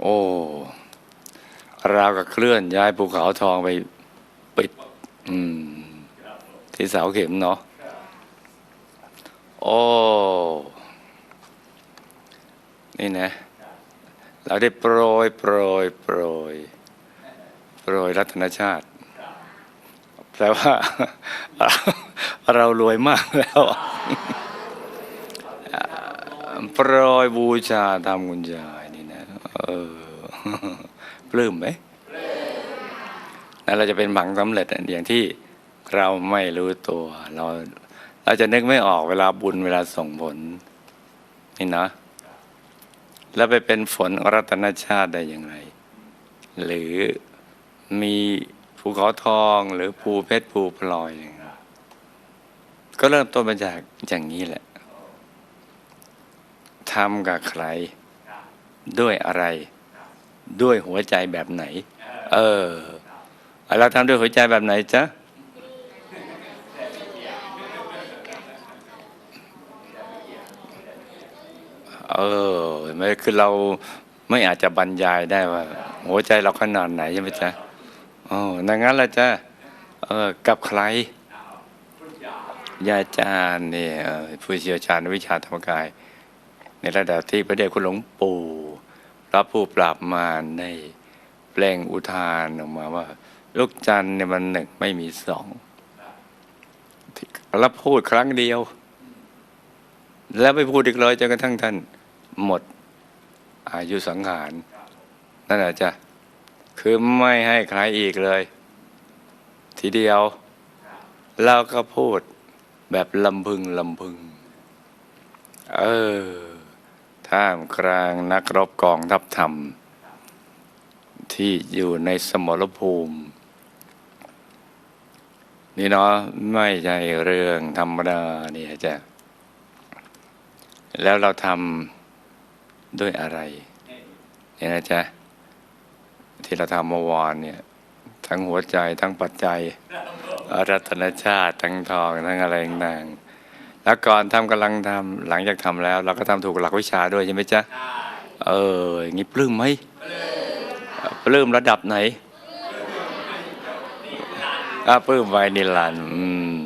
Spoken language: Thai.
โอ้ราวกับเคลื่อนย้ายภูเขาทองไปปิด อืม ที่เสาเข็มเนาะโอ้นี่นะ เราได้โปรยโปรยโปรยโปรยรัตนชาติแปลว่า เรารวยมากแล้วโปรยบูชาตามคุณยา นี่นะเออปลื้มไหมแล้วเราจะเป็นหวังสำเร็จอย่างที่เราไม่รู้ตัว เราเราจะนึกไม่ออกเวลาบุญเวลาส่งผลนี่นะแล้วไปเป็นฝนรัตนชาติได้อย่างไร หรือมีภูเขาทองหรือภูเพชรภูพลอยอย่างไรก็เริ่มต้นมาจากอย่างนี้แหละทำกับใคร ด้วยอะไร ด้วยหัวใจแบบไหน เออ เราทำด้วยหัวใจแบบไหนจ๊ะเออไม่คือเราไม่อาจจะบรรยายได้ว่า หัวใจเราขนาดไหนใช่ไหมจ๊ะอ๋อดังนั้นละจ๊ะเออกับใครยาจารย์เนี่ยผู้เชี่ยวชาญวิชาธรรมกาย ในระดับที่พระเดชคุณหลวงปู่ รับผู้ปราบมารได้แปลงอุทานออกมาว่า ลูกจันทร์เนี่ยมันหนึ่งไม่มีสองแล้วพูดครั้งเดียว แล้วไม่พูดอีกเลยจนกระทั่งท่านหมดอายุสังขารนั่นแหละจ้ะคือไม่ให้ใครอีกเลย ทีเดียวเราก็พูดแบบลำพึงลำพึง เออ ท่ามกลางนักรบกองทัพธรรม ที่อยู่ในสมรภูมิ นี่เนาะไม่ใช่เรื่องธรรมดาเนี่ยจ้ะแล้วเราทำด้วยอะไรเนี่ยนะจ๊ะที่เราทำเมื่อวานเนี่ยทั้งหัวใจทั้งปัจจัยอารัตนชาติทั้งทองทั้งอะไรต่างๆ แล้วก่อนทำกำลังทำหลังจากทำแล้ว เราก็ทำถูกหลักวิชาด้วยใช่ไหมจ๊ะเอออย่างนี้ปลื้มไหมปลื้มระดับไหนอะปลื้มไวนิลันดร์อืม